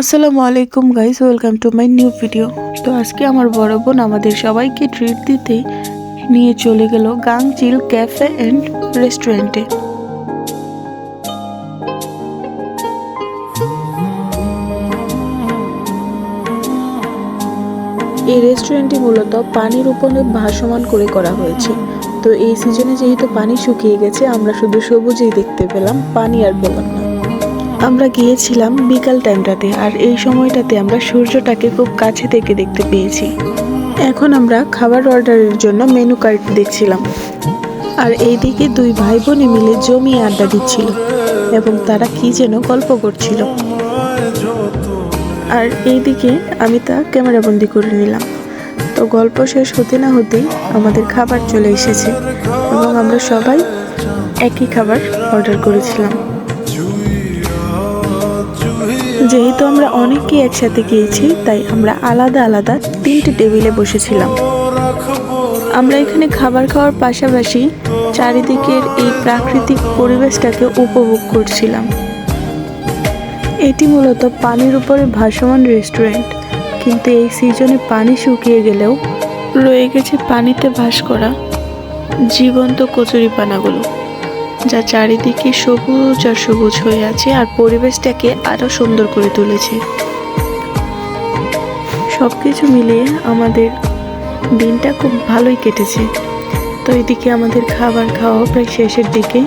আসসালামু আলাইকুম guys welcome to my new video তো আজকে আমার বড় বোন আমাদের সবাইকে ট্রিট দিতে নিয়ে চলে গেল গাংচিল ক্যাফে অ্যান্ড রেস্টুরেন্টে এই রেস্টুরেন্টটি মূলত পানির উপরে ভাসমান করে করা হয়েছে। তো এই সিজনে যেহেতু পানি শুকিয়ে গেছে, আমরা শুধু সবুজেই দেখতে পেলাম, পানি আর পেলাম না। আমরা গিয়েছিলাম বিকাল টাইমটাতে আর এই সময়টাতে আমরা সূর্যটাকে খুব কাছে থেকে দেখতে পেয়েছি। এখন আমরা খাবার অর্ডারের জন্য মেনু কার্ড দেখছিলাম। আর এইদিকে দুই ভাই বোনে মিলে জমি আড্ডা দিচ্ছিল এবং তারা কি যেন গল্প করছিল। আর এইদিকে আমি তা ক্যামেরাবন্দি করে নিলাম। তো গল্প শেষ হতে না হতেই আমাদের খাবার চলে এসেছে এবং আমরা সবাই একই খাবার অর্ডার করেছিলাম। যেহেতু আমরা অনেকেই একসাথে গিয়েছি, তাই আমরা আলাদা আলাদা তিনটে টেবিলে বসেছিলাম। আমরা এখানে খাবার খাওয়ার পাশাপাশি চারিদিকের এই প্রাকৃতিক পরিবেশটাকে উপভোগ করছিলাম। এটি মূলত পানির উপরে ভাসমান রেস্টুরেন্ট, কিন্তু এই সিজনে পানি শুকিয়ে গেলেও রয়ে গেছে পানিতে ভাস করা জীবন্ত কচুরিপানাগুলো। যা চারিদিকে সবুজ আর সবুজ হয়ে আছে আর পরিবেশটাকে আরও সুন্দর করে তুলেছে। সব কিছু মিলিয়ে আমাদের দিনটা খুব ভালোই কেটেছে। তো এদিকে আমাদের খাবার খাওয়া প্রায় শেষের দিকে।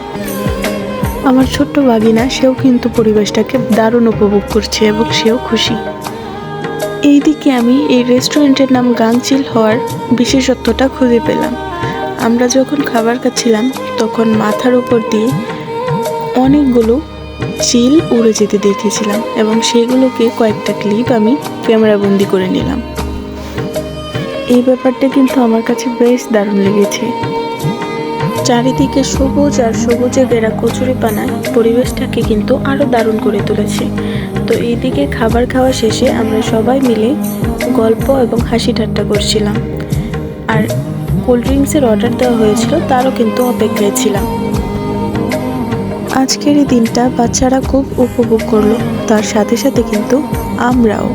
আমার ছোট্ট বাগিনা সেও কিন্তু পরিবেশটাকে দারুণ উপভোগ করছে এবং সেও খুশি। এইদিকে আমি এই রেস্টুরেন্টের নাম গাংচিল হওয়ার বিশেষত্বটা খুঁজে পেলাম। আমরা যখন খাবার খাচ্ছিলাম তখন মাথার উপর দিয়ে অনেকগুলো চিল উড়ে যেতে দেখেছিলাম এবং সেগুলোকে কয়েকটা ক্লিপ আমি ক্যামেরাবন্দি করে নিলাম। এই ব্যাপারটা কিন্তু আমার কাছে বেশ দারুণ লেগেছে। চারিদিকে সবুজ আর সবুজে বেড়া কচুরি পানায় পরিবেশটাকে কিন্তু আরও দারুণ করে তুলেছে। তো এইদিকে খাবার খাওয়া শেষে আমরা সবাই মিলে গল্প এবং হাসি ঠাট্টা করছিলাম। আর কোল্ড ড্রিঙ্কসের অর্ডার দেওয়া হয়েছিল, তারও কিন্তু অপেক্ষায় ছিলাম। আজকের এই দিনটা বাচ্চারা খুব উপভোগ করল, তার সাথে সাথে কিন্তু আমরাও।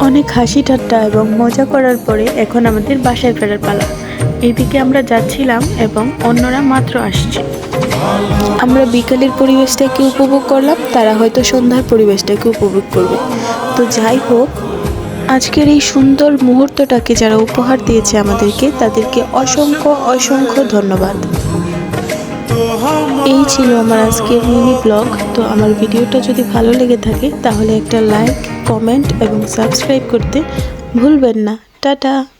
অনেক হাসি ঠাট্টা এবং মজা করার পরে এখন আমাদের বাসায় ফেরার পালা। এদিকে আমরা যাচ্ছিলাম এবং অন্যরা মাত্র আসছে। আমরা বিকালের পরিবেশটাকে উপভোগ করলাম, তারা হয়তো সন্ধ্যার পরিবেশটাকে উপভোগ করবে। তো যাই হোক আজকের এই সুন্দর মুহূর্তটাকে যারা উপহার দিয়েছে আমাদেরকে, তাদেরকে অসংখ্য অসংখ্য ধন্যবাদ। এই ছিল আমার আজকের মিনি ব্লগ। তো আমার ভিডিওটা যদি ভালো লেগে থাকে, তাহলে একটা লাইক, কমেন্ট এবং সাবস্ক্রাইব করতে ভুলবেন না। টাটা!